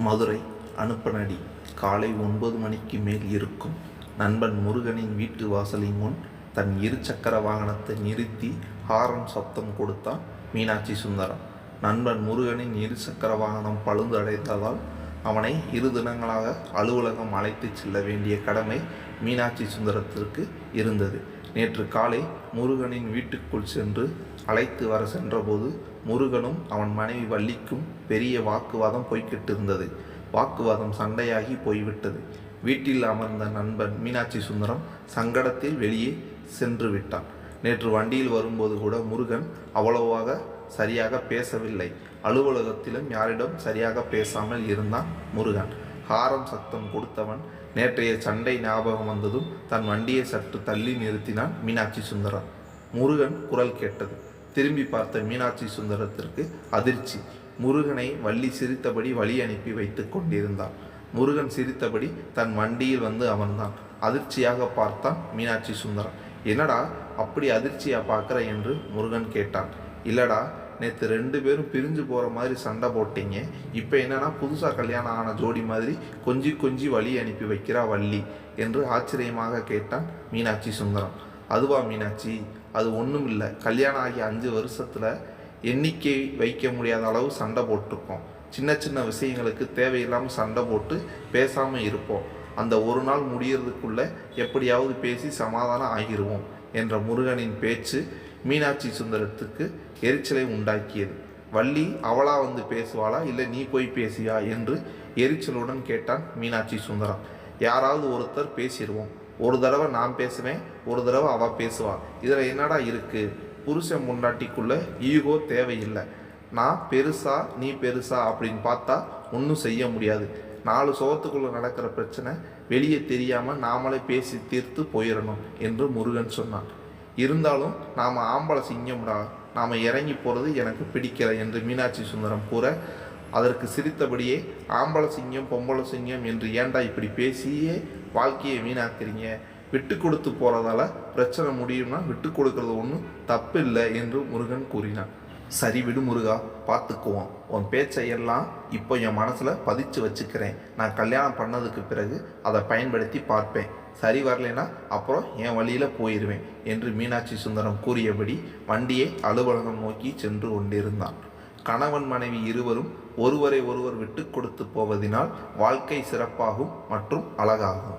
மதுரை அனுப்பனடி. காலை ஒன்பது மணிக்கு மேல் இருக்கும். நண்பன் முருகனின் வீட்டு வாசலின் முன் தன் இருசக்கர வாகனத்தை நிறுத்தி ஹாரன் சத்தம் கொடுத்தான் மீனாட்சி சுந்தரம். நண்பன் முருகனின் இரு சக்கர வாகனம் பழுந்தடைந்ததால் அவனை இரு தினங்களாக அலுவலகம் அழைத்துச் செல்ல வேண்டிய கடமை மீனாட்சி சுந்தரத்திற்கு இருந்தது. நேற்று காலை முருகனின் வீட்டுக்குள் சென்று அழைத்து வர சென்றபோது முருகனும் அவன் மனைவி வள்ளிக்கும் பெரிய வாக்குவாதம் போய்கிட்டிருந்தது வாக்குவாதம் சண்டையாகி போய்விட்டது. வீட்டில் அமர்ந்த நண்பன் மீனாட்சி சுந்தரம் சங்கடத்தில் வெளியே சென்று விட்டான். நேற்று வண்டியில் வரும்போது கூட முருகன் அவ்வளவாக சரியாக பேசவில்லை. அலுவலகத்திலும் யாரிடம் சரியாக பேசாமல் இருந்தான் முருகன். ஹாரம் சத்தம் கொடுத்தவன் நேற்றைய சண்டை ஞாபகம் வந்ததும் தன் வண்டியை சற்று தள்ளி நிறுத்தினான் மீனாட்சி சுந்தரம். முருகன் குரல் கேட்டது. திரும்பி பார்த்த மீனாட்சி சுந்தரத்திற்கு அதிர்ச்சி. முருகனை வள்ளி சிரித்தபடி வழி அனுப்பி வைத்து கொண்டிருந்தான். முருகன் சிரித்தபடி தன் வண்டியில் வந்து அமர்ந்தான். அதிர்ச்சியாக பார்த்தான் மீனாட்சி சுந்தரம். என்னடா அப்படி அதிர்ச்சியாக பார்க்குற என்று முருகன் கேட்டான். இல்லடா நேற்று ரெண்டு பேரும் பிரிஞ்சு போகிற மாதிரி சண்டை போட்டீங்க. இப்போ என்னன்னா புதுசாக கல்யாணம் ஆன ஜோடி மாதிரி கொஞ்சி கொஞ்சி வழி அனுப்பி வைக்கிறா வள்ளி என்று ஆச்சரியமாக கேட்டான் மீனாட்சி சுந்தரம். அதுவா மீனாட்சி? அது ஒன்றும் இல்லை. கல்யாணம் ஆகி அஞ்சு வருஷத்தில் எண்ணிக்கை வைக்க முடியாத அளவு சண்டை போட்டிருக்கோம். சின்ன சின்ன விஷயங்களுக்கு தேவையில்லாமல் சண்டை போட்டு பேசாமல் இருப்போம். அந்த ஒரு நாள் முடியறதுக்குள்ளே எப்படியாவது பேசி சமாதானம் ஆகிடுவோம் என்ற முருகனின் பேச்சு மீனாட்சி சுந்தரத்துக்கு எரிச்சலை உண்டாக்கியது. வள்ளி அவளா வந்து பேசுவாளா? இல்லை நீ போய் பேசியா? என்று எரிச்சலுடன் கேட்டான் மீனாட்சி சுந்தரம். யாராவது ஒருத்தர் பேசிடுவோம் ஒரு தடவை நான் பேசுவேன் ஒரு தடவை அவள் பேசுவான் இதில் என்னடா இருக்குது புருஷன் முன்னாட்டிக்குள்ளே ஈகோ தேவையில்லை. நான் பெருசா நீ பெருசா அப்படின்னு பார்த்தா ஒன்றும் செய்ய முடியாது. நாலு சோகத்துக்குள்ளே நடக்கிற பிரச்சனை வெளியே தெரியாமல் நாமளே பேசி தீர்த்து போயிடணும் என்று முருகன் சொன்னான். இருந்தாலும் நாம் ஆம்பளை சிங்கம்டா. நாம் இறங்கி போகிறது எனக்கு பிடிக்கலை என்று மீனாட்சி சுந்தரம் கூற அதற்கு சிரித்தபடியே ஆம்பளை சிங்கம் பொம்பளை சிங்கம் என்று ஏண்டா இப்படி பேசியே வாழ்க்கையை வீணாக்குறீங்க? விட்டு கொடுத்து போகிறதால பிரச்சனை முடியும்னா விட்டு கொடுக்கறது ஒன்றும் தப்பு இல்லை என்று முருகன் கூறினான். சரி விடு முருகா பார்த்துக்குவோம் உன் பேச்சையெல்லாம் இப்போ என் மனசில் பதிச்சு வச்சுக்கிறேன். நான் கல்யாணம் பண்ணதுக்கு பிறகு அதை பயன்படுத்தி பார்ப்பேன். சரி வரலைன்னா அப்புறம் என் வழியில் போயிடுவேன் என்று மீனாட்சி சுந்தரம் கூறியபடி வண்டியை அலுவலகம் நோக்கி சென்று கொண்டிருந்தான். கணவன் மனைவி இருவரும் ஒருவரை ஒருவர் விட்டு கொடுத்து போவதினால் வாழ்க்கை சிறப்பாகும் மற்றும் அழகாகும்.